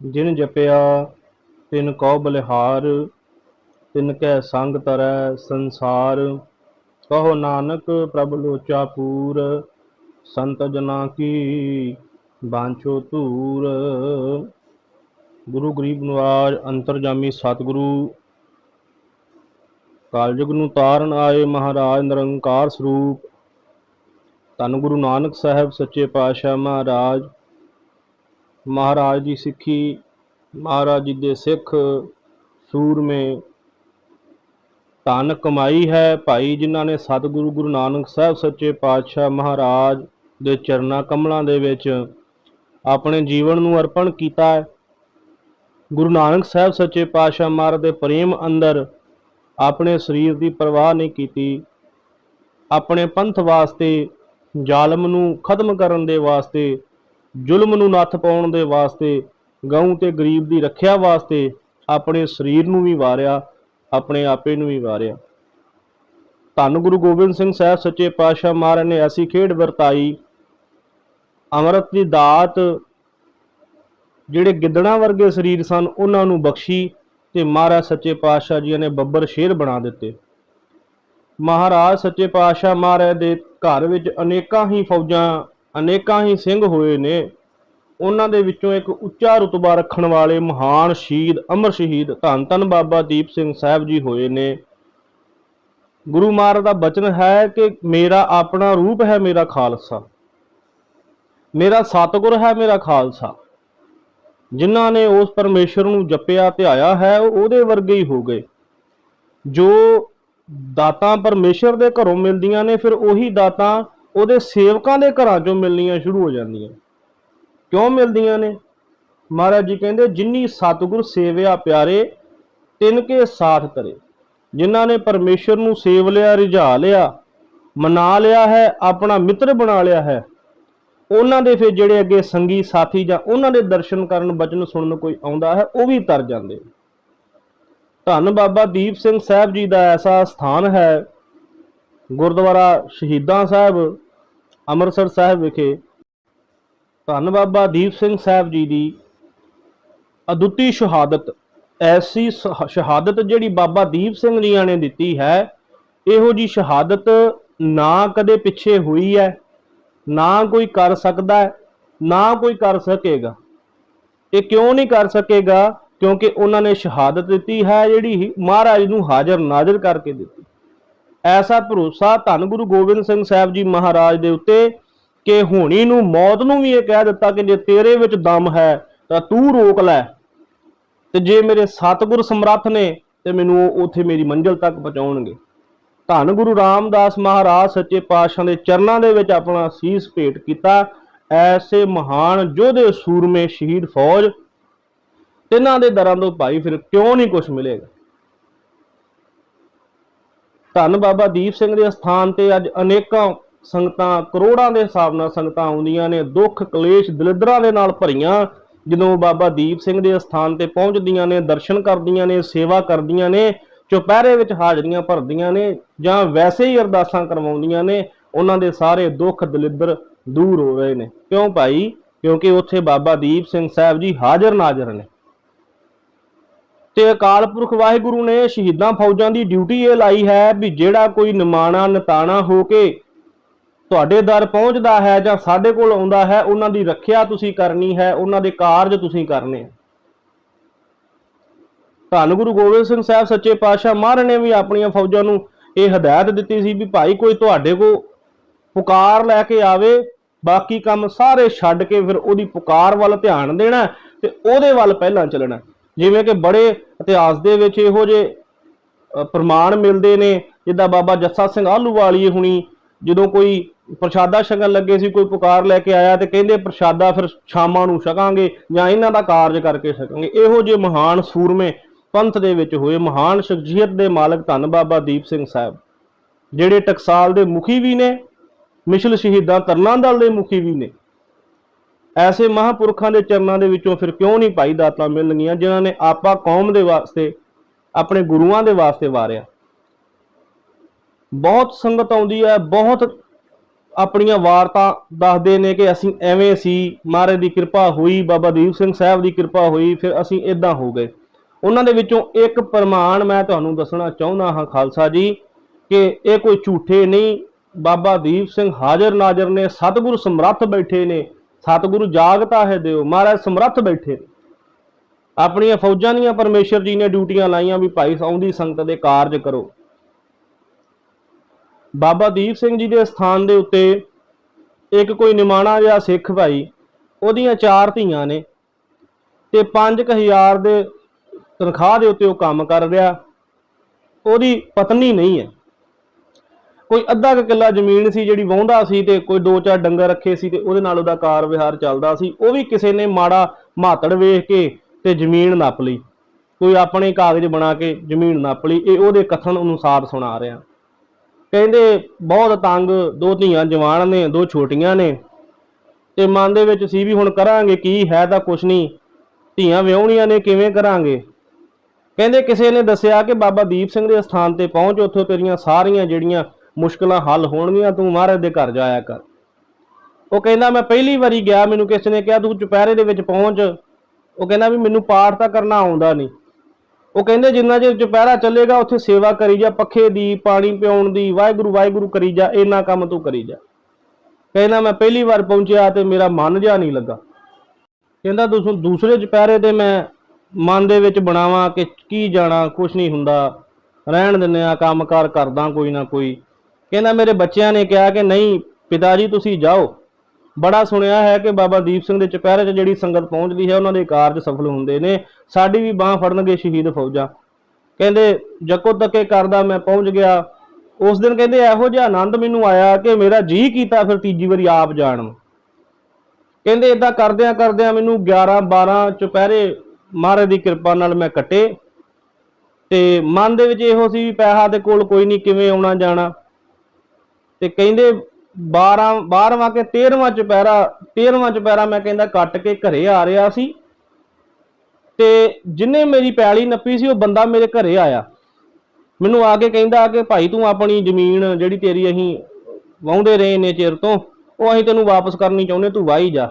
ਜਿਨ ਜਪਿਆ, ਤਿਨ ਕਉ ਬਲਿਹਾਰ, ਤਿਨ ਕੈ ਸੰਗ ਤਰੈ ਸੰਸਾਰ। ਕਹੋ ਨਾਨਕ, ਪ੍ਰਭ ਲੋਚਾ ਪੂਰ, ਸੰਤ ਜਨਾ ਕੀ ਬਾਂਛੋ ਧੂਰ। ਗੁਰੂ ਗਰੀਬ ਨਿਵਾਜ, ਅੰਤਰਜਾਮੀ ਸਤਿਗੁਰੂ, ਕਾਲਜਗ ਨੂੰ ਤਾਰਨ ਆਏ ਮਹਾਰਾਜ ਨਿਰੰਕਾਰ ਸਰੂਪ। ਧੰਨ ਗੁਰੂ ਨਾਨਕ ਸਾਹਿਬ, ਸੱਚੇ ਪਾਤਸ਼ਾਹ ਮਹਾਰਾਜ ਮਹਾਰਾਜ ਦੀ ਸਿੱਖੀ, ਮਹਾਰਾਜ ਜੀ ਦੇ ਸਿੱਖ ਸੂਰਮੇ। ਧਨ ਕਮਾਈ ਹੈ ਭਾਈ, ਜਿਨ੍ਹਾਂ ਨੇ ਸਤਿਗੁਰੂ ਗੁਰੂ ਨਾਨਕ ਸਾਹਿਬ ਸੱਚੇ ਪਾਤਸ਼ਾਹ ਮਹਾਰਾਜ ਦੇ ਚਰਨਾਂ ਕਮਲਾਂ ਦੇ ਵਿੱਚ ਆਪਣੇ ਜੀਵਨ ਨੂੰ ਅਰਪਣ ਕੀਤਾ ਹੈ। ਗੁਰੂ ਨਾਨਕ ਸਾਹਿਬ ਸੱਚੇ ਪਾਤਸ਼ਾਹ ਮਹਾਰਾਜ ਦੇ ਪ੍ਰੇਮ ਅੰਦਰ ਆਪਣੇ ਸਰੀਰ ਦੀ ਪਰਵਾਹ ਨਹੀਂ ਕੀਤੀ। ਆਪਣੇ ਪੰਥ ਵਾਸਤੇ ਜ਼ਾਲਮ ਨੂੰ ਖਤਮ ਕਰਨ ਦੇ ਵਾਸਤੇ ਜ਼ੁਲਮ ਨੂੰ ਨੱਥ ਪਾਉਣ ਦੇ ਵਾਸਤੇ, ਗਊ ਤੇ ਗਰੀਬ ਦੀ ਰੱਖਿਆ ਵਾਸਤੇ ਆਪਣੇ ਸਰੀਰ ਨੂੰ ਵੀ ਵਾਰਿਆ, ਆਪਣੇ ਆਪੇ ਨੂੰ ਵੀ ਵਾਰਿਆ। ਧੰਨ ਗੁਰੂ ਗੋਬਿੰਦ ਸਿੰਘ ਸਾਹਿਬ ਸੱਚੇ ਪਾਤਸ਼ਾਹ ਮਹਾਰਾਜ ਨੇ ਐਸੀ ਖੇਡ ਵਰਤਾਈ। ਅੰਮ੍ਰਿਤ ਦੀ ਦਾਤ ਜਿਹੜੇ ਗਿੱਦੜਾਂ ਵਰਗੇ ਸਰੀਰ ਸਨ, ਉਹਨਾਂ ਨੂੰ ਬਖਸ਼ੀ ਤੇ ਮਹਾਰਾਜ ਸੱਚੇ ਪਾਤਸ਼ਾਹ ਜੀ ਨੇ ਬੱਬਰ ਸ਼ੇਰ ਬਣਾ ਦਿੱਤੇ। ਮਹਾਰਾਜ ਸੱਚੇ ਪਾਤਸ਼ਾਹ ਮਹਾਰਾਜ ਦੇ ਘਰ ਵਿੱਚ ਅਨੇਕਾਂ ਹੀ ਫੌਜਾਂ ਅਨੇਕਾਂ ਹੀ ਸਿੰਘ ਹੋਏ ਨੇ। ਉਹਨਾਂ ਦੇ ਵਿੱਚੋਂ ਇੱਕ ਉੱਚਾ ਰੁਤਬਾ ਰੱਖਣ ਵਾਲੇ ਮਹਾਨ ਸ਼ਹੀਦ, ਅਮਰ ਸ਼ਹੀਦ ਧੰਨ ਧੰਨ ਬਾਬਾ ਦੀਪ ਸਿੰਘ ਸਾਹਿਬ ਜੀ ਹੋਏ ਨੇ। ਗੁਰੂ ਮਹਾਰਾਜ ਦਾ ਬਚਨ ਹੈ ਕਿ ਮੇਰਾ ਆਪਣਾ ਰੂਪ ਹੈ ਮੇਰਾ ਖਾਲਸਾ। ਮੇਰਾ ਸਤਿਗੁਰ ਹੈ ਮੇਰਾ ਖਾਲਸਾ। ਜਿਨ੍ਹਾਂ ਨੇ ਉਸ ਪਰਮੇਸ਼ਰ ਨੂੰ ਜਪਿਆ, ਧਿਆਇਆ ਹੈ, ਉਹ ਉਹਦੇ ਵਰਗੇ ਹੀ ਹੋ ਗਏ। ਜੋ ਦਾਤਾਂ ਪਰਮੇਸ਼ਰ ਦੇ ਘਰੋਂ ਮਿਲਦੀਆਂ ਨੇ, ਫਿਰ ਉਹੀ ਦਾਤਾਂ ਉਹਦੇ ਸੇਵਕਾਂ ਦੇ ਘਰਾਂ ਚੋਂ ਮਿਲਣੀਆਂ ਸ਼ੁਰੂ ਹੋ ਜਾਂਦੀਆਂ। ਕਿਉਂ ਮਿਲਦੀਆਂ ਨੇ? ਮਹਾਰਾਜ ਜੀ ਕਹਿੰਦੇ, ਜਿਨੀ ਸਤਿਗੁਰ ਸੇਵਿਆ ਪਿਆਰੇ, ਤਿੰਨ ਕੇ ਸਾਥ ਕਰੇ। ਜਿਨ੍ਹਾਂ ਨੇ ਪਰਮੇਸ਼ਰ ਨੂੰ ਸੇਵ ਲਿਆ, ਰਿਝਾ ਲਿਆ, ਮਨਾ ਲਿਆ ਹੈ, ਆਪਣਾ ਮਿੱਤਰ ਬਣਾ ਲਿਆ ਹੈ, ਉਹਨਾਂ ਦੇ ਫਿਰ ਜਿਹੜੇ ਅੱਗੇ ਸੰਗੀ ਸਾਥੀ ਜਾਂ ਉਹਨਾਂ ਦੇ ਦਰਸ਼ਨ ਕਰਨ, ਬਚਨ ਸੁਣਨ ਕੋਈ ਆਉਂਦਾ ਹੈ, ਉਹ ਵੀ ਤਰ ਜਾਂਦੇ ਧੰਨ ਬਾਬਾ ਦੀਪ ਸਿੰਘ ਸਾਹਿਬ ਜੀ ਦਾ ਐਸਾ ਸਥਾਨ ਹੈ ਗੁਰਦੁਆਰਾ ਸ਼ਹੀਦਾਂ ਸਾਹਿਬ, ਅੰਮ੍ਰਿਤਸਰ ਸਾਹਿਬ ਵਿਖੇ ਧੰਨ ਬਾਬਾ ਦੀਪ ਸਿੰਘ ਸਾਹਿਬ ਜੀ ਦੀ ਅਦੁੱਤੀ ਸ਼ਹਾਦਤ। ਐਸੀ ਸ਼- ਸ਼ਹਾਦਤ ਜਿਹੜੀ ਬਾਬਾ ਦੀਪ ਸਿੰਘ ਜੀਆਂ ਨੇ ਦਿੱਤੀ ਹੈ, ਇਹੋ ਜੀ ਸ਼ਹਾਦਤ ਨਾ ਕਦੇ ਪਿੱਛੇ ਹੋਈ ਹੈ, ਨਾ ਕੋਈ ਕਰ ਸਕਦਾ ਨਾ ਕੋਈ ਕਰ ਸਕੇਗਾ। ਇਹ ਕਿਉਂ ਨਹੀਂ ਕਰ ਸਕੇਗਾ? ਕਿਉਂਕਿ ਉਹਨਾਂ ਨੇ ਸ਼ਹਾਦਤ ਦਿੱਤੀ ਹੈ, ਜਿਹੜੀ ਮਹਾਰਾਜ ਨੂੰ ਹਾਜ਼ਰ ਨਾਜ਼ਰ ਕਰਕੇ ਦਿੱਤੀ। ਐਸਾ ਭਰੋਸਾ ਧੰਨ ਗੁਰੂ ਗੋਬਿੰਦ ਸਿੰਘ ਸਾਹਿਬ ਜੀ ਮਹਾਰਾਜ ਦੇ ਉੱਤੇ ਕਿ ਹੋਣੀ ਨੂੰ, ਮੌਤ ਨੂੰ ਵੀ ਇਹ ਕਹਿ ਦਿੱਤਾ ਕਿ ਜੇ ਤੇਰੇ ਵਿੱਚ ਦਮ ਹੈ ਤਾਂ ਤੂੰ ਰੋਕ ਲੈ। ਤੇ ਜੇ ਮੇਰੇ ਸਤਿਗੁਰ ਸਮਰੱਥ ਨੇ ਤੇ ਮੈਨੂੰ ਉਹ ਉੱਥੇ ਮੇਰੀ ਮੰਜ਼ਿਲ ਤੱਕ ਪਹੁੰਚਾਉਣਗੇ। ਧੰਨ ਗੁਰੂ ਰਾਮਦਾਸ ਮਹਾਰਾਜ ਸੱਚੇ ਪਾਤਸ਼ਾਹ ਦੇ ਚਰਨਾਂ ਦੇ ਵਿੱਚ ਆਪਣਾ ਸੀਸ ਭੇਟ ਕੀਤਾ। ਐਸੇ ਮਹਾਨ ਯੋਧੇ ਸੂਰਮੇ ਸ਼ਹੀਦ ਫੌਜ, ਤਿੰਨਾਂ ਦੇ ਦਰਾਂ ਤੋਂ ਭਾਈ ਫਿਰ ਕਿਉਂ ਨਹੀਂ ਕੁਝ ਮਿਲੇਗਾ? ਧੰਨ ਬਾਬਾ ਦੀਪ ਸਿੰਘ ਦੇ ਸਥਾਨ ਤੇ ਅੱਜ ਅਨੇਕਾਂ ਸੰਗਤਾਂ, ਕਰੋੜਾਂ ਦੇ ਹਿਸਾਬ ਨਾਲ ਸੰਗਤਾਂ ਆਉਂਦੀਆਂ ਨੇ, ਦੁੱਖ, ਕਲੇਸ਼ ਦਲਿਦਰਾਂ ਦੇ ਨਾਲ ਭਰੀਆਂ, ਜਦੋਂ ਬਾਬਾ ਦੀਪ ਸਿੰਘ ਦੇ ਸਥਾਨ ਤੇ ਪਹੁੰਚਦੀਆਂ ਨੇ, ਦਰਸ਼ਨ ਕਰਦੀਆਂ ਨੇ, ਸੇਵਾ ਕਰਦੀਆਂ ਨੇ, ਚੁਪਹਿਰੇ ਵਿੱਚ ਹਾਜ਼ਰੀਆਂ ਭਰਦੀਆਂ ਨੇ, ਜਾਂ ਵੈਸੇ ਹੀ ਅਰਦਾਸਾਂ ਕਰਵਾਉਂਦੀਆਂ ਨੇ, ਉਹਨਾਂ ਦੇ ਸਾਰੇ ਦੁੱਖ ਦਲਿੱਦਰ ਦੂਰ ਹੋ ਰਹੇ ਨੇ। ਕਿਉਂ ਭਾਈ? ਕਿਉਂਕਿ ਉੱਥੇ ਬਾਬਾ ਦੀਪ ਸਿੰਘ ਸਾਹਿਬ ਜੀ ਹਾਜ਼ਰ ਨਾਜ਼ਰ ਨੇ। ਤੇ ਅਕਾਲ ਪੁਰਖ ਵਾਹਿਗੁਰੂ ਨੇ ਸ਼ਹੀਦਾਂ ਫੌਜਾਂ ਦੀ ਡਿਊਟੀ ਇਹ ਲਾਈ ਹੈ ਵੀ ਜਿਹੜਾ ਕੋਈ ਨਿਮਾਣਾ, ਨਤਾਣਾ ਹੋ ਕੇ ਤੁਹਾਡੇ ਦਰ ਪਹੁੰਚਦਾ ਹੈ ਜਾਂ ਸਾਡੇ ਕੋਲ ਆਉਂਦਾ ਹੈ, ਉਹਨਾਂ ਦੀ ਰੱਖਿਆ ਤੁਸੀਂ ਕਰਨੀ ਹੈ, ਉਹਨਾਂ ਦੇ ਕਾਰਜ ਤੁਸੀਂ ਕਰਨੇ ਆ। ਧੰਨ ਗੁਰੂ ਗੋਬਿੰਦ ਸਿੰਘ ਸਾਹਿਬ ਸੱਚੇ ਪਾਤਸ਼ਾਹ ਮਹਾਰਾਜ ਨੇ ਵੀ ਆਪਣੀਆਂ ਫੌਜਾਂ ਨੂੰ ਇਹ ਹਦਾਇਤ ਦਿੱਤੀ ਸੀ ਵੀ ਭਾਈ ਕੋਈ ਤੁਹਾਡੇ ਕੋ ਪੁਕਾਰ ਲੈ ਕੇ ਆਵੇ, ਬਾਕੀ ਕੰਮ ਸਾਰੇ ਛੱਡ ਕੇ ਫਿਰ ਉਹਦੀ ਪੁਕਾਰ ਵੱਲ ਧਿਆਨ ਦੇਣਾ ਤੇ ਉਹਦੇ ਵੱਲ ਪਹਿਲਾਂ ਚੱਲਣਾ। ਜਿਵੇਂ ਕਿ ਬੜੇ ਇਤਿਹਾਸ ਦੇ ਵਿੱਚ ਇਹੋ ਜਿਹੇ ਪ੍ਰਮਾਣ ਮਿਲਦੇ ਨੇ, ਜਿੱਦਾਂ ਬਾਬਾ ਜੱਸਾ ਸਿੰਘ ਆਹਲੂਵਾਲੀਏ ਹੁਣੀ ਜਦੋਂ ਕੋਈ ਪ੍ਰਸ਼ਾਦਾ ਛਕਣ ਲੱਗੇ ਸੀ, ਕੋਈ ਪੁਕਾਰ ਲੈ ਕੇ ਆਇਆ ਤੇ ਕਹਿੰਦੇ ਪ੍ਰਸ਼ਾਦਾ ਫਿਰ ਸ਼ਾਮਾਂ ਨੂੰ ਛਕਾਂਗੇ ਜਾਂ ਇਹਨਾਂ ਦਾ ਕਾਰਜ ਕਰਕੇ ਛਕਾਂਗੇ। ਇਹੋ ਜਿਹੇ ਮਹਾਨ ਸੂਰਮੇ ਪੰਥ ਦੇ ਵਿੱਚ ਹੋਏ, ਮਹਾਨ ਸ਼ਖਸੀਅਤ ਦੇ ਮਾਲਕ ਧੰਨ ਬਾਬਾ ਦੀਪ ਸਿੰਘ ਸਾਹਿਬ, ਜਿਹੜੇ ਟਕਸਾਲ ਦੇ ਮੁਖੀ ਵੀ ਨੇ, ਮਿਸ਼ਲ ਸ਼ਹੀਦਾਂ ਤਰਨਾਂ ਦਲ ਦੇ ਮੁਖੀ ਵੀ ਨੇ। ਐਸੇ ਮਹਾਪੁਰਖਾਂ ਦੇ ਚਰਨਾਂ ਦੇ ਵਿੱਚੋਂ ਫਿਰ ਕਿਉਂ ਨਹੀਂ ਭਾਈ ਦਾਤਾਂ ਮਿਲਣਗੀਆਂ ਜਿਨ੍ਹਾਂ ਨੇ ਆਪਾ ਕੌਮ ਦੇ ਵਾਸਤੇ, ਆਪਣੇ ਗੁਰੂਆਂ ਦੇ ਵਾਸਤੇ ਵਾਰਿਆ? ਬਹੁਤ ਸੰਗਤ ਆਉਂਦੀ ਹੈ, ਬਹੁਤ ਆਪਣੀਆਂ ਵਾਰਤਾ ਦੱਸਦੇ ਨੇ ਕਿ ਅਸੀਂ ਐਵੇਂ ਸੀ, ਮਹਾਰਾਜ ਦੀ ਕਿਰਪਾ ਹੋਈ, ਬਾਬਾ ਦੀਪ ਸਿੰਘ ਸਾਹਿਬ ਦੀ ਕਿਰਪਾ ਹੋਈ, ਫਿਰ ਅਸੀਂ ਇਦਾਂ ਹੋ ਗਏ। ਉਹਨਾਂ ਦੇ ਵਿੱਚੋਂ ਇੱਕ ਪ੍ਰਮਾਣ ਮੈਂ ਤੁਹਾਨੂੰ ਦੱਸਣਾ ਚਾਹੁੰਦਾ ਹਾਂ, ਖਾਲਸਾ ਜੀ, ਕਿ ਇਹ ਕੋਈ ਝੂਠੇ ਨਹੀਂ, ਬਾਬਾ ਦੀਪ ਸਿੰਘ ਹਾਜ਼ਰ ਨਾਜ਼ਰ ਨੇ, ਸਤਿਗੁਰ ਸਮਰੱਥ ਬੈਠੇ ਨੇ ਸਤਿਗੁਰੂ ਜਾਗਤਾ ਹੈ ਦਿਓ, ਮਹਾਰਾਜ ਸਮਰੱਥ ਬੈਠੇ ਨੇ। ਆਪਣੀਆਂ ਫੌਜਾਂ ਦੀਆਂ ਪਰਮੇਸ਼ਰ ਜੀ ਨੇ ਡਿਊਟੀਆਂ ਲਾਈਆਂ ਵੀ ਭਾਈ ਆਉਂਦੀ ਸੰਗਤ ਦੇ ਕਾਰਜ ਕਰੋ। ਬਾਬਾ ਦੀਪ ਸਿੰਘ ਜੀ ਦੇ ਸਥਾਨ ਦੇ ਉੱਤੇ ਇੱਕ ਕੋਈ ਨਿਮਾਣਾ ਜਿਹਾ ਸਿੱਖ ਭਾਈ, ਉਹਦੀਆਂ ਚਾਰ ਧੀਆਂ ਨੇ ਤੇ 5000 ਦੇ ਤਨਖਾਹ ਦੇ ਉੱਤੇ ਉਹ ਕੰਮ ਕਰ ਰਿਹਾ। ਉਹਦੀ ਪਤਨੀ ਨਹੀਂ ਹੈ। ਕੋਈ ਅੱਧਾ ਕੁ ਕਿੱਲਾ ਜ਼ਮੀਨ ਸੀ ਜਿਹੜੀ ਵਾਹੁੰਦਾ ਸੀ ਤੇ ਕੋਈ ਦੋ ਚਾਰ ਡੰਗਰ ਰੱਖੇ ਸੀ ਤੇ ਉਹਦੇ ਨਾਲ ਉਹਦਾ ਕਾਰ ਵਿਹਾਰ ਚੱਲਦਾ ਸੀ। ਉਹ ਵੀ ਕਿਸੇ ਨੇ ਮਾੜਾ ਮਾਤੜ ਵੇਖ ਕੇ ਤੇ ਜ਼ਮੀਨ ਨੱਪ ਲਈ। ਕੋਈ ਆਪਣੇ ਕਾਗਜ਼ ਬਣਾ ਕੇ ਜ਼ਮੀਨ ਨੱਪ ਲਈ। ਇਹ ਉਹਦੇ ਕਥਨ ਅਨੁਸਾਰ ਸੁਣਾ ਰਿਹਾ। ਕਹਿੰਦੇ, ਬਹੁਤ ਤੰਗ, ਦੋ ਧੀਆਂ ਜਵਾਨ ਨੇ, ਦੋ ਛੋਟੀਆਂ ਨੇ। ਤੇ ਮਨ ਦੇ ਵਿੱਚ ਸੀ ਵੀ ਹੁਣ ਕਰਾਂਗੇ ਕੀ? ਹੈ ਤਾਂ ਕੁਛ ਨਹੀਂ। ਧੀਆਂ ਵਿਆਹੁਣੀਆਂ ਨੇ, ਕਿਵੇਂ ਕਰਾਂਗੇ? ਕਹਿੰਦੇ, ਕਿਸੇ ਨੇ ਦੱਸਿਆ ਕਿ ਬਾਬਾ ਦੀਪ ਸਿੰਘ ਦੇ ਸਥਾਨ ਤੇ ਪਹੁੰਚ, ਉੱਥੋਂ ਤੇਰੀਆਂ ਸਾਰੀਆਂ ਜਿਹੜੀਆਂ ਮੁਸ਼ਕਲਾਂ ਹੱਲ ਹੋਣਗੀਆਂ, ਤੂੰ ਮਹਾਰਾਜ ਦੇ ਘਰ ਜਾਇਆ ਕਰ। ਉਹ ਕਹਿੰਦਾ, ਮੈਂ ਪਹਿਲੀ ਵਾਰੀ ਗਿਆ, ਮੈਨੂੰ ਕਿਸੇ ਨੇ ਕਿਹਾ, ਤੂੰ ਚੁਪਹਿਰੇ ਦੇ ਵਿੱਚ ਪਹੁੰਚ। ਉਹ ਕਹਿੰਦਾ ਵੀ, ਮੈਨੂੰ ਪਾਠ ਤਾਂ ਕਰਨਾ ਆਉਂਦਾ ਨਹੀਂ। ਉਹ ਕਹਿੰਦੇ, ਜਿੰਨਾ ਚਿਰ ਚੁਪਹਿਰਾ ਚੱਲੇਗਾ, ਉੱਥੇ ਸੇਵਾ ਕਰੀ ਜਾ, ਪੱਖੇ ਦੀ, ਪਾਣੀ ਪਿਆਉਣ ਦੀ, ਵਾਹਿਗੁਰੂ ਵਾਹਿਗੁਰੂ ਕਰੀ ਜਾ, ਇੰਨਾ ਕੰਮ ਤੂੰ ਕਰੀ ਜਾ। ਕਹਿੰਦਾ, ਮੈਂ ਪਹਿਲੀ ਵਾਰ ਪਹੁੰਚਿਆ ਤੇ ਮੇਰਾ ਮਨ ਜਿਹਾ ਨਹੀਂ ਲੱਗਾ। ਕਹਿੰਦਾ, ਤੁਸੀਂ ਦੂਸਰੇ ਚੁਪਹਿਰੇ ਤੇ ਮੈਂ ਮਨ ਦੇ ਵਿੱਚ ਬਣਾਵਾਂ ਕਿ ਕੀ ਜਾਣਾ ਕੁਝ ਨਹੀਂ ਹੁੰਦਾ। ਰਹਿਣ ਦਿੰਦੇ ਆ ਕੰਮਕਾਰ ਕਰਦਾ ਕੋਈ ਨਾ ਕੋਈ। ਕਹਿੰਦਾ ਮੇਰੇ ਬੱਚਿਆਂ ਨੇ ਕਿਹਾ ਕਿ ਨਹੀਂ, ਪਿਤਾ ਜੀ ਤੁਸੀਂ ਜਾਓ। ਬੜਾ ਸੁਣਿਆ ਹੈ ਕਿ ਬਾਬਾ ਦੀਪ ਸਿੰਘ ਦੇ ਚੁਪਹਿਰੇ 'ਚ ਜਿਹੜੀ ਸੰਗਤ ਪਹੁੰਚਦੀ ਹੈ, ਉਹਨਾਂ ਦੇ ਕਾਰਜ ਸਫਲ ਹੁੰਦੇ ਨੇ। ਸਾਡੀ ਵੀ ਬਾਹ ਫੜਨਗੇ ਸ਼ਹੀਦ ਫੌਜਾਂ। ਕਹਿੰਦੇ, ਜੱਕੋ ਤੱਕੇ ਕਰਦਾ ਮੈਂ ਪਹੁੰਚ ਗਿਆ। ਉਸ ਦਿਨ ਕਹਿੰਦੇ, ਇਹੋ ਜਿਹਾ ਆਨੰਦ ਮੈਨੂੰ ਆਇਆ ਕਿ ਮੇਰਾ ਜੀ ਕੀਤਾ ਫਿਰ ਤੀਜੀ ਵਾਰੀ ਆਪ ਜਾਣ ਨੂੰ। ਕਹਿੰਦੇ ਇਦਾਂ ਕਰਦਿਆਂ ਕਰਦਿਆਂ ਮੈਨੂੰ 11 12 ਚੁਪਹਿਰੇ ਮਹਾਰਾਜ ਦੀ ਕਿਰਪਾ ਨਾਲ ਮੈਂ ਕੱਟੇ। ਤੇ ਮਨ ਦੇ ਵਿੱਚ ਇਹੋ ਸੀ ਵੀ ਪੈਸਾ ਦੇ ਕੋਲ ਕੋਈ ਨਹੀਂ, ਕਿਵੇਂ ਆਉਣਾ ਜਾਣਾ ਤੇ ਕਹਿੰਦੇ 12 12ਵਾਂ ਕੇ 13ਵਾਂ ਚੁਪਹਿਰਾ 13ਵਾਂ ਚੁਪਹਿਰਾ ਮੈਂ ਕਹਿੰਦਾ ਕੱਟ ਕੇ ਘਰੇ ਆ ਰਿਹਾ ਸੀ। ਤੇ ਜਿਨੇ ਮੇਰੀ ਪੈਲੀ ਨੱਪੀ ਸੀ, ਉਹ ਬੰਦਾ ਮੇਰੇ ਘਰੇ ਆਇਆ। ਮੈਨੂੰ ਆ ਕੇ ਕਹਿੰਦਾ ਕਿ ਭਾਈ ਤੂੰ ਆਪਣੀ ਜ਼ਮੀਨ ਜਿਹੜੀ ਤੇਰੀ ਅਸੀਂ ਵਾਹੁੰਦੇ ਰਹੇ ਨੇ ਚਿਰ ਤੋਂ, ਉਹ ਅਸੀਂ ਤੈਨੂੰ ਵਾਪਸ ਕਰਨੀ ਚਾਹੁੰਦੇ, ਤੂੰ ਵਾਹੀ ਜਾ।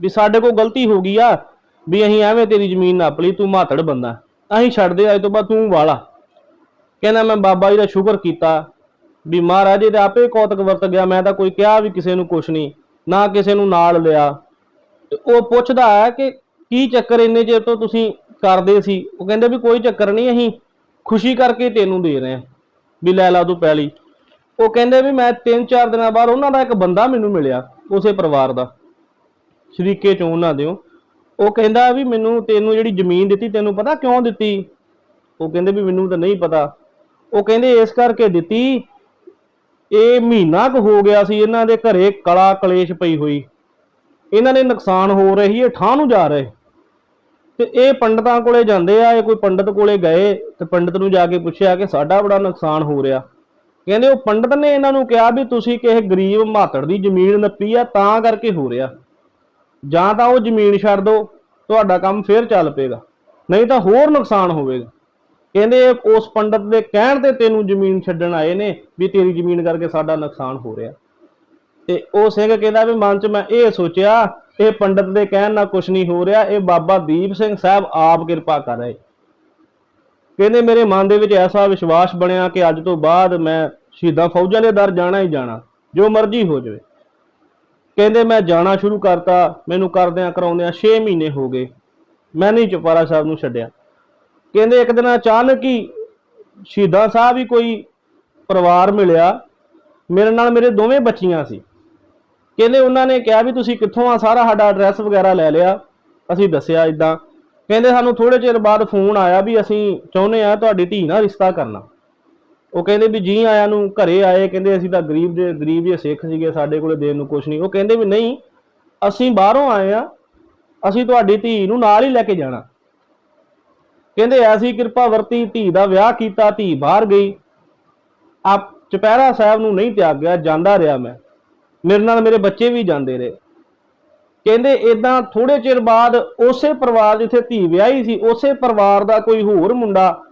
ਵੀ ਸਾਡੇ ਕੋਲ ਗਲਤੀ ਹੋ ਗਈ ਆ, ਵੀ ਅਸੀਂ ਐਵੇਂ ਤੇਰੀ ਜ਼ਮੀਨ ਨੱਪ ਲਈ, ਤੂੰ ਮਾਤੜ ਬੰਦਾ। ਅਸੀਂ ਛੱਡਦੇ ਅੱਜ ਤੋਂ ਬਾਅਦ ਤੂੰ ਵਾਲਾ। ਕਹਿੰਦਾ ਮੈਂ ਬਾਬਾ ਜੀ ਦਾ ਸ਼ੁਕਰ ਕੀਤਾ ਵੀ ਮਹਾਰਾਜ ਜੀ ਦੇ ਆਪੇ ਕੌਤਕ ਵਰਤ ਗਿਆ, ਮੈਂ ਤਾਂ ਕੋਈ ਕਿਹਾ ਵੀ ਕਿਸੇ ਨੂੰ ਕੁਛ ਨਹੀਂ, ਨਾ ਕਿਸੇ ਨੂੰ ਨਾਲ ਲਿਆ। ਤੇ ਉਹ ਪੁੱਛਦਾ ਹੈ ਕਿ ਕੀ ਚੱਕਰ ਇੰਨੇ ਚਿਰ ਤੋਂ ਤੁਸੀਂ ਕਰਦੇ ਸੀ? ਉਹ ਕਹਿੰਦੇ ਵੀ ਕੋਈ ਚੱਕਰ ਨਹੀਂ, ਅਸੀਂ ਖੁਸ਼ੀ ਕਰਕੇ ਤੈਨੂੰ ਦੇ ਰਹੇ ਹਾਂ ਵੀ ਲੈ ਲਾ ਤੂੰ ਪੈਲੀ। ਉਹ ਕਹਿੰਦੇ ਵੀ ਮੈਂ 3-4 ਦਿਨਾਂ ਬਾਅਦ ਉਹਨਾਂ ਦਾ ਇੱਕ ਬੰਦਾ ਮੈਨੂੰ ਮਿਲਿਆ, ਉਸੇ ਪਰਿਵਾਰ ਦਾ। ਸ਼ਰੀਕੇ ਚੋਂ ਉਹਨਾਂ ਦਿਓ। ਉਹ ਕਹਿੰਦਾ ਵੀ ਮੈਨੂੰ ਤੈਨੂੰ ਜਿਹੜੀ ਜ਼ਮੀਨ ਦਿੱਤੀ, ਤੈਨੂੰ ਪਤਾ ਕਿਉਂ ਦਿੱਤੀ? ਉਹ ਕਹਿੰਦੇ ਵੀ ਮੈਨੂੰ ਤਾਂ ਨਹੀਂ ਪਤਾ। ਉਹ ਕਹਿੰਦੇ ਇਸ ਕਰਕੇ ਦਿੱਤੀ ਇਹ ਮਹੀਨਾ ਕੁ ਹੋ ਗਿਆ ਸੀ ਇਹਨਾਂ ਦੇ ਘਰੇ ਕਲਾ ਕਲੇਸ਼ ਪਈ ਹੋਈ। ਇਹਨਾਂ ਨੇ ਨੁਕਸਾਨ ਹੋ ਰਹੀ ਹੈ, ਠਾਹ ਨੂੰ ਜਾ ਰਹੇ। ਤੇ ਇਹ ਪੰਡਤਾਂ ਕੋਲੇ ਜਾਂਦੇ ਆ, ਇਹ ਕੋਈ ਪੰਡਤ ਕੋਲੇ ਗਏ ਤੇ ਪੰਡਤ ਨੂੰ ਜਾ ਕੇ ਪੁੱਛਿਆ ਕਿ ਸਾਡਾ ਬੜਾ ਨੁਕਸਾਨ ਹੋ ਰਿਹਾ। ਕਹਿੰਦੇ ਉਹ ਪੰਡਤ ਨੇ ਇਹਨਾਂ ਨੂੰ ਕਿਹਾ ਵੀ ਤੁਸੀਂ ਕਿਸੇ ਗਰੀਬ ਮਾਤੜ ਦੀ ਜ਼ਮੀਨ ਨੱਪੀ ਆ, ਤਾਂ ਕਰਕੇ ਹੋ ਰਿਹਾ। ਜਾਂ ਤਾਂ ਉਹ ਜ਼ਮੀਨ ਛੱਡ ਦਿਓ ਤੁਹਾਡਾ ਕੰਮ ਫੇਰ ਚੱਲ ਪਏਗਾ। ਨਹੀਂ ਤਾਂ ਹੋਰ ਨੁਕਸਾਨ ਹੋਵੇਗਾ। ਕਹਿੰਦੇ ਉਸ ਪੰਡਤ ਦੇ ਕਹਿਣ ਤੇ ਤੈਨੂੰ ਜ਼ਮੀਨ ਛੱਡਣ ਆਏ ਨੇ ਵੀ ਤੇਰੀ ਜ਼ਮੀਨ ਕਰਕੇ ਸਾਡਾ ਨੁਕਸਾਨ ਹੋ ਰਿਹਾ। ਤੇ ਉਹ ਸਿੰਘ ਕਹਿੰਦਾ ਵੀ ਮਨ 'ਚ ਮੈਂ ਇਹ ਸੋਚਿਆ, ਇਹ ਪੰਡਤ ਦੇ ਕਹਿਣ ਨਾਲ ਕੁਝ ਨਹੀਂ ਹੋ ਰਿਹਾ, ਇਹ ਬਾਬਾ ਦੀਪ ਸਿੰਘ ਸਾਹਿਬ ਆਪ ਕਿਰਪਾ ਕਰ ਰਹੇ। ਕਹਿੰਦੇ ਮੇਰੇ ਮਨ ਦੇ ਵਿੱਚ ਐਸਾ ਵਿਸ਼ਵਾਸ ਬਣਿਆ ਕਿ ਅੱਜ ਤੋਂ ਬਾਅਦ ਮੈਂ ਸ਼ਹੀਦਾਂ ਫੌਜਾਂ ਦੇ ਦਰ ਜਾਣਾ ਹੀ ਜਾਣਾ, ਜੋ ਮਰਜ਼ੀ ਹੋ ਜਾਵੇ। ਕਹਿੰਦੇ ਮੈਂ ਜਾਣਾ ਸ਼ੁਰੂ ਕਰਤਾ, ਮੈਨੂੰ ਕਰਦਿਆਂ ਕਰਾਉਂਦਿਆਂ 6 ਮਹੀਨੇ ਹੋ ਗਏ, ਮੈਂ ਨਹੀਂ ਚੁਪਾਰਾ ਸਾਹਿਬ ਨੂੰ ਛੱਡਿਆ। ਕਹਿੰਦੇ ਇੱਕ ਦਿਨ ਅਚਾਨਕ ਹੀ ਸ਼ਹੀਦਾਂ ਸਾਹਿਬ ਹੀ ਕੋਈ ਪਰਿਵਾਰ ਮਿਲਿਆ। ਮੇਰੇ ਨਾਲ ਮੇਰੇ ਦੋਵੇਂ ਬੱਚੀਆਂ ਸੀ। ਕਹਿੰਦੇ ਉਹਨਾਂ ਨੇ ਕਿਹਾ ਵੀ ਤੁਸੀਂ ਕਿੱਥੋਂ ਆ? ਸਾਰਾ ਸਾਡਾ ਐਡਰੈਸ ਵਗੈਰਾ ਲੈ ਲਿਆ। ਅਸੀਂ ਦੱਸਿਆ ਇਦਾਂ ਕਹਿੰਦੇ ਸਾਨੂੰ ਥੋੜੇ ਚਿਰ ਬਾਅਦ ਫੋਨ ਆਇਆ ਵੀ ਅਸੀਂ ਚਾਹੁੰਦੇ ਆ ਤੁਹਾਡੀ ਧੀ ਨਾਲ ਰਿਸ਼ਤਾ ਕਰਨਾ। ਉਹ ਕਹਿੰਦੇ ਵੀ ਜੀ ਆਇਆਂ ਨੂੰ ਘਰੇ ਆਏ। ਕਹਿੰਦੇ ਅਸੀਂ ਤਾਂ ਗਰੀਬ ਦੇ, ਗਰੀਬ ਜਿਹੇ ਸਿੱਖ ਸੀਗੇ, ਸਾਡੇ ਕੋਲੇ ਦੇਣ ਨੂੰ ਕੁਝ ਨਹੀਂ। ਉਹ ਕਹਿੰਦੇ ਵੀ ਨਹੀਂ, ਅਸੀਂ ਬਾਹਰੋਂ ਆਏ ਆ ਅਸੀਂ ਤੁਹਾਡੀ ਧੀ ਨੂੰ ਨਾਲ ਹੀ ਲੈ ਕੇ ਜਾਣਾ। ਕਹਿੰਦੇ ਐਸੀ ਕਿਰਪਾ ਵਰਤੀ, ਧੀ ਦਾ ਵਿਆਹ ਕੀਤਾ, ਧੀ ਬਾਹਰ ਗਈ। ਆਪ ਚੁਪਹਿਰਾ ਸਾਹਿਬ ਨੂੰ ਨਹੀਂ ਤਿਆਗਿਆ, ਜਾਂਦਾ ਰਿਹਾ ਮੈਂ। ਮੇਰੇ ਨਾਲ ਮੇਰੇ ਬੱਚੇ ਵੀ ਜਾਂਦੇ ਰਹੇ। ਕਹਿੰਦੇ ਇਦਾਂ ਥੋੜੇ ਚਿਰ ਬਾਅਦ ਉਸੇ ਪਰਿਵਾਰ ਜਿੱਥੇ ਧੀ ਵਿਆਹੀ ਸੀ, ਉਸੇ ਪਰਿਵਾਰ ਦਾ ਕੋਈ ਹੋਰ ਮੁੰਡਾ,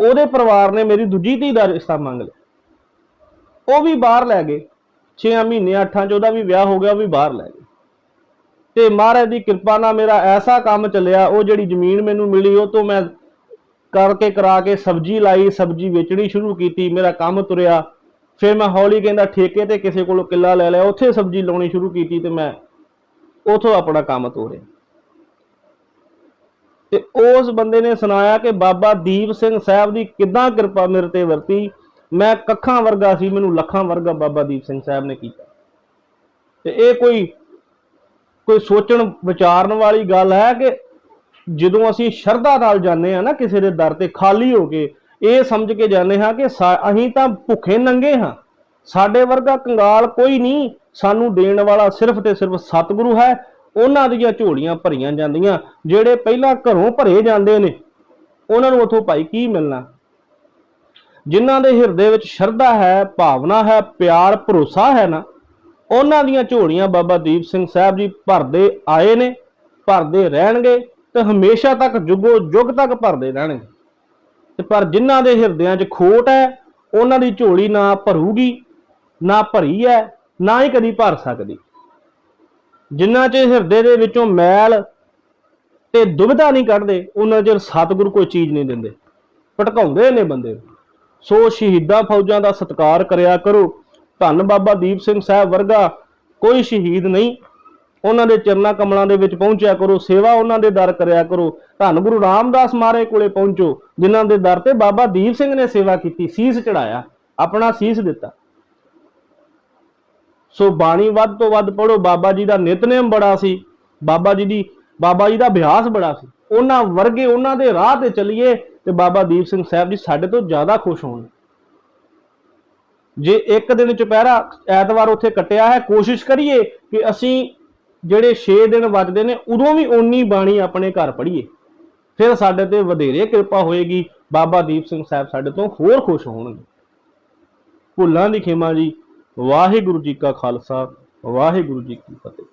ਉਹਦੇ ਪਰਿਵਾਰ ਨੇ ਮੇਰੀ ਦੂਜੀ ਧੀ ਦਾ ਰਿਸ਼ਤਾ ਮੰਗ ਲਿਆ। ਉਹ ਵੀ ਬਾਹਰ ਲੈ ਗਏ। 6 ਮਹੀਨੇ 8 ਚ ਉਹਦਾ ਵੀ ਵਿਆਹ ਹੋ ਗਿਆ, ਉਹ ਵੀ ਬਾਹਰ ਲੈ ਗਏ। ਤੇ ਮਹਾਰਾਜ ਦੀ ਕਿਰਪਾ ਨਾਲ ਮੇਰਾ ਐਸਾ ਕੰਮ ਚੱਲਿਆ, ਉਹ ਜਿਹੜੀ ਜ਼ਮੀਨ ਮੈਨੂੰ ਮਿਲੀ, ਉਹ ਤੋਂ ਮੈਂ ਕਰਕੇ ਕਰਾ ਕੇ ਸਬਜ਼ੀ ਲਾਈ, ਸਬਜ਼ੀ ਵੇਚਣੀ ਸ਼ੁਰੂ ਕੀਤੀ, ਮੇਰਾ ਕੰਮ ਤੁਰਿਆ। ਫਿਰ ਮੈਂ ਹੌਲੀ ਕਹਿੰਦਾ, ਠੇਕੇ ਤੇ ਕਿਸੇ ਕੋਲੋਂ ਕਿੱਲਾ ਲੈ ਲਿਆ, ਉੱਥੇ ਸਬਜ਼ੀ ਲਾਉਣੀ ਸ਼ੁਰੂ ਕੀਤੀ ਤੇ ਮੈਂ ਉਥੋਂ ਆਪਣਾ ਕੰਮ ਤੋਰਿਆ ਤੇ ਉਸ ਬੰਦੇ ਨੇ ਸੁਣਾਇਆ ਕਿ ਬਾਬਾ ਦੀਪ ਸਿੰਘ ਸਾਹਿਬ ਦੀ ਕਿੱਦਾਂ ਕਿਰਪਾ ਮੇਰੇ ਤੇ ਵਰਤੀ। ਮੈਂ ਕੱਖਾਂ ਵਰਗਾ ਸੀ, ਮੈਨੂੰ ਲੱਖਾਂ ਵਰਗਾ ਬਾਬਾ ਦੀਪ ਸਿੰਘ ਸਾਹਿਬ ਨੇ ਕੀਤਾ। ਤੇ ਇਹ ਕੋਈ ਕੋਈ ਸੋਚਣ ਵਿਚਾਰਨ ਵਾਲੀ ਗੱਲ ਹੈ ਕਿ ਜਦੋਂ ਅਸੀਂ ਸ਼ਰਧਾ ਨਾਲ ਜਾਂਦੇ ਆ ਨਾ ਕਿਸੇ ਦੇ ਦਰ ਤੇ ਖਾਲੀ ਹੋ ਕੇ, ਇਹ ਸਮਝ ਕੇ ਜਾਂਦੇ ਹਾਂ ਕਿ ਸਾ- ਅਸੀਂ ਤਾਂ ਭੁੱਖੇ ਨੰਗੇ ਹਾਂ। ਸਾਡੇ ਵਰਗਾ ਕੰਗਾਲ ਕੋਈ ਨਹੀਂ। ਸਾਨੂੰ ਦੇਣ ਵਾਲਾ ਸਿਰਫ ਤੇ ਸਿਰਫ ਸਤਿਗੁਰੂ ਹੈ। ਉਹਨਾਂ ਦੀਆਂ ਝੋਲੀਆਂ ਭਰੀਆਂ ਜਾਂਦੀਆਂ, ਜਿਹੜੇ ਪਹਿਲਾਂ ਘਰੋਂ ਭਰੇ ਜਾਂਦੇ ਨੇ। ਉਹਨਾਂ ਨੂੰ ਉਥੋਂ ਭਾਈ ਕੀ ਮਿਲਣਾ? ਜਿਨ੍ਹਾਂ ਦੇ ਹਿਰਦੇ ਵਿੱਚ ਸ਼ਰਧਾ ਹੈ, ਭਾਵਨਾ ਹੈ, ਪਿਆਰ, ਭਰੋਸਾ ਹੈ ਨਾ, ਉਹਨਾਂ ਦੀਆਂ ਝੋਲੀਆਂ ਬਾਬਾ ਦੀਪ ਸਿੰਘ ਸਾਹਿਬ ਜੀ ਭਰਦੇ ਆਏ ਨੇ, ਭਰਦੇ ਰਹਿਣਗੇ। ਤੇ ਹਮੇਸ਼ਾ ਤੱਕ ਜੁਗੋ ਜੁਗ ਤੱਕ ਭਰਦੇ ਰਹਿਣਗੇ। ਤੇ ਪਰ ਜਿਨ੍ਹਾਂ ਦੇ ਹਿਰਦਿਆਂ 'ਚ ਖੋਟ ਹੈ, ਉਹਨਾਂ ਦੀ ਝੋਲੀ ਨਾ ਭਰੂਗੀ, ਨਾ ਭਰੀ ਹੈ, ਨਾ ਹੀ ਕਦੀ ਭਰ ਸਕਦੀ। ਜਿੰਨਾ ਚ ਹਿਰਦੇ ਦੇ ਵਿੱਚੋਂ ਮੈਲ ਤੇ ਦੁਬਿਧਾ ਨਹੀਂ ਕੱਢਦੇ, ਉਹਨਾਂ ਚਿਰ ਸਤਿਗੁਰੂ ਕੋਈ ਚੀਜ਼ ਨਹੀਂ ਦਿੰਦੇ। ਭਟਕਾਉਂਦੇ ਨੇ ਬੰਦੇ। ਨੂੰ। ਸੋ ਸ਼ਹੀਦਾਂ ਫੌਜਾਂ ਦਾ ਸਤਿਕਾਰ ਕਰਿਆ ਕਰੋ। ਧੰਨ ਬਾਬਾ ਦੀਪ ਸਿੰਘ ਸਾਹਿਬ ਵਰਗਾ ਕੋਈ ਸ਼ਹੀਦ ਨਹੀਂ। ਉਹਨਾਂ ਦੇ ਚਰਨਾਂ ਕਮਲਾਂ ਦੇ ਵਿੱਚ ਪਹੁੰਚਿਆ ਕਰੋ, ਸੇਵਾ ਉਹਨਾਂ ਦੇ ਦਰ ਕਰਿਆ ਕਰੋ। ਧੰਨ ਗੁਰੂ ਰਾਮਦਾਸ ਮਹਾਰਾਜ ਕੋਲੇ ਪਹੁੰਚੋ, ਜਿਨ੍ਹਾਂ ਦੇ ਦਰ ਤੇ ਬਾਬਾ ਦੀਪ ਸਿੰਘ ਨੇ ਸੇਵਾ ਕੀਤੀ, ਸੀਸ ਚੜਾਇਆ ਆਪਣਾ ਸੀਸ ਦਿੱਤਾ। ਸੋ ਬਾਣੀ ਵੱਧ ਤੋਂ ਵੱਧ ਪੜੋ ਬਾਬਾ ਜੀ ਦਾ ਨਿਤਨੇਮ ਬੜਾ ਸੀ, ਬਾਬਾ ਜੀ ਦੀ, ਬਾਬਾ ਜੀ ਦਾ ਅਭਿਆਸ ਬੜਾ ਸੀ। ਉਹਨਾਂ ਵਰਗੇ ਉਹਨਾਂ ਦੇ ਰਾਹ ਤੇ ਚੱਲੀਏ ਤੇ ਬਾਬਾ ਦੀਪ ਸਿੰਘ ਸਾਹਿਬ ਜੀ ਸਾਡੇ ਤੋਂ ਜ਼ਿਆਦਾ ਖੁਸ਼ ਹੋਣ। ਜੇ ਇੱਕ ਦਿਨ ਚੁਪਹਿਰਾ ਐਤਵਾਰ ਉੱਥੇ ਕੱਟਿਆ ਹੈ, ਕੋਸ਼ਿਸ਼ ਕਰੀਏ ਕਿ ਅਸੀਂ ਜਿਹੜੇ 6 ਦਿਨ ਵੱਜਦੇ ਨੇ, ਉਦੋਂ ਵੀ ਓਨੀ ਬਾਣੀ ਆਪਣੇ ਘਰ ਪੜ੍ਹੀਏ। ਫਿਰ ਸਾਡੇ ਤੇ ਵਧੇਰੇ ਕਿਰਪਾ ਹੋਏਗੀ। ਬਾਬਾ ਦੀਪ ਸਿੰਘ ਸਾਹਿਬ ਸਾਡੇ ਤੋਂ ਹੋਰ ਖੁਸ਼ ਹੋਣਗੇ। ਭੁੱਲਾਂ ਦੀ ਖਿਮਾ ਜੀ, ਵਾਹਿਗੁਰੂ ਜੀ ਕਾ ਖਾਲਸਾ, ਵਾਹਿਗੁਰੂ ਜੀ ਕੀ ਫਤਿਹ।